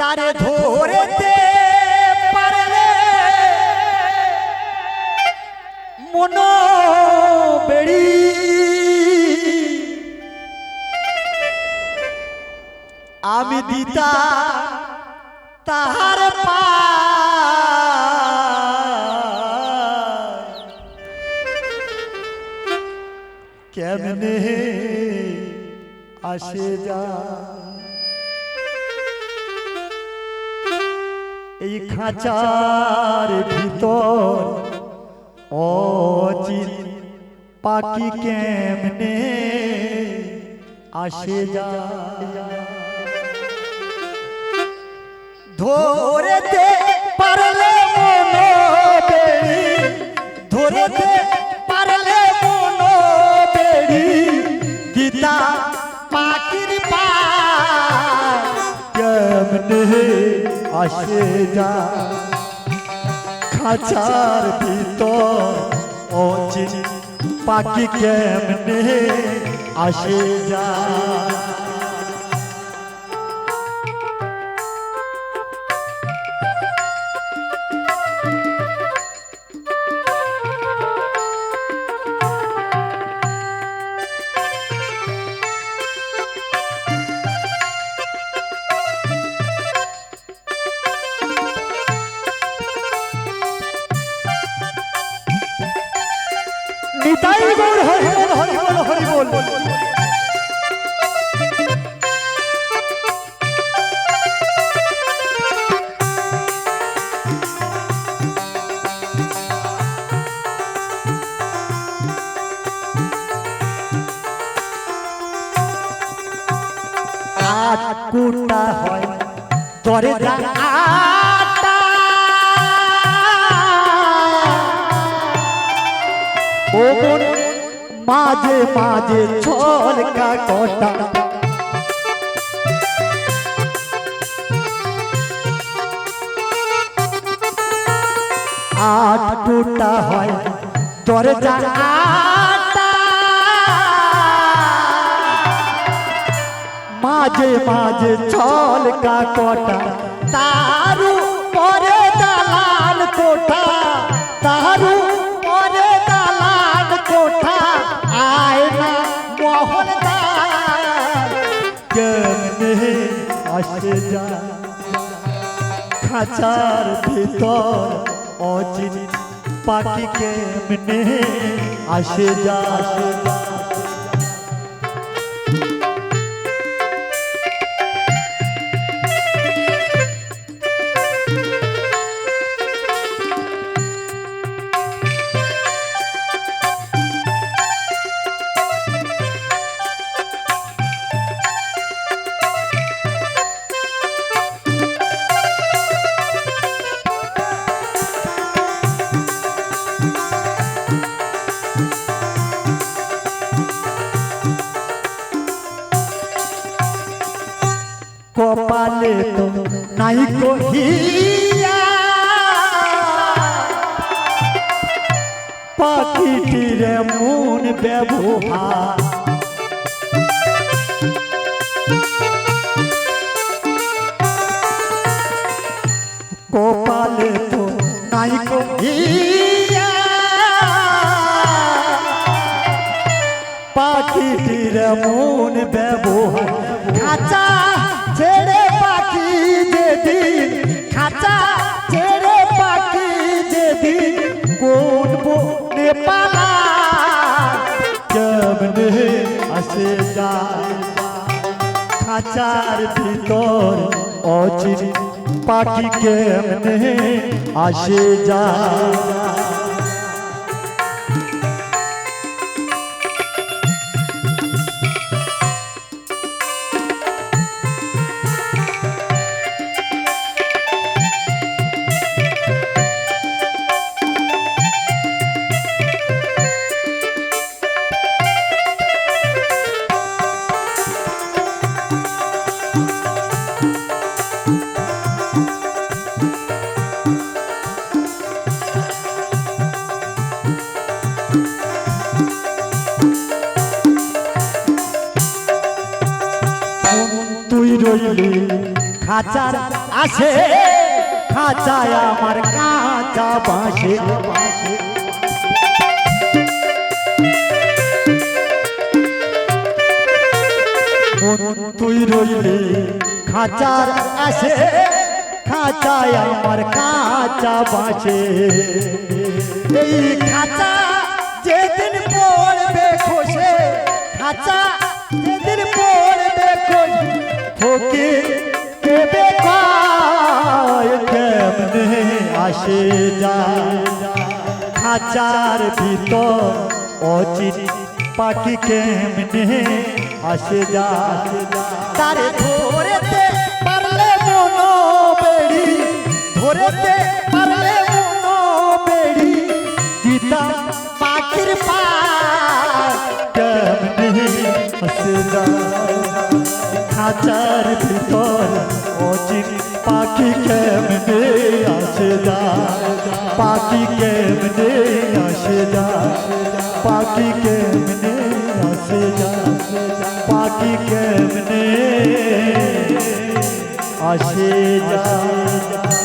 তারে ধরেতে পারলে মন বেড়ি। আমি দিতা তাহার পা। কেমনে আসে যা? এই খাঁচার ভিতর অচিন পাখি কেমনে আসে যা ধরেতে পারলে মনো বেড়ি। ধরেতে পারলে মনো বেড়ি। গীতা পাখির পা কেমনে? আসে যা খাঁচার ভিতর অচিন পাখি কেমনে আসে যা নিতাই গৌর কুটা হয় তরে আটা ও মাঝে মাঝে ছলকা কটা আট টুটা হয় দরজা আটা। মাঝে মাঝে ছলকা কটা তারু পরে দালাল কোঠা যা খাঁচার ভিতর অচিন পাখি কেমনে আসে আসে যা কপালে তো নাই কহিয়া। পাখিটির মন ব্যবহার। কপালে তো নাই কহিয়া। পাখিটির মন ব্যবহার। কেমনে আসে যায়। খাঁচার ভিতর অচির পাখি কেমনে আসে যায়? খাঁচার আসে খাঁচায় আমার কাঁচা মন তুই রইলি, খাঁচার আসে খাঁচায় আমার কাঁচা বাঁচে এই খাঁচা যেদিন পড়বে খসে, খাঁচা যেদিন আসে যায় খাঁচার ভিতর অচিন পাখি কেমনে আসে যায় তারে ধরেতে পারলে মনো বেড়ি, ধরেতে পারলে মনো বেড়ি, দিতাম পাখির পা কেমনে আসে যায় খাঁচার ভিতর অচিন পাখি কেমনে আসে যায়? পাখি কেমনে আসে যায়? পাখি কেমনে আসে যায়? পাখি কেমনে আসে যায়?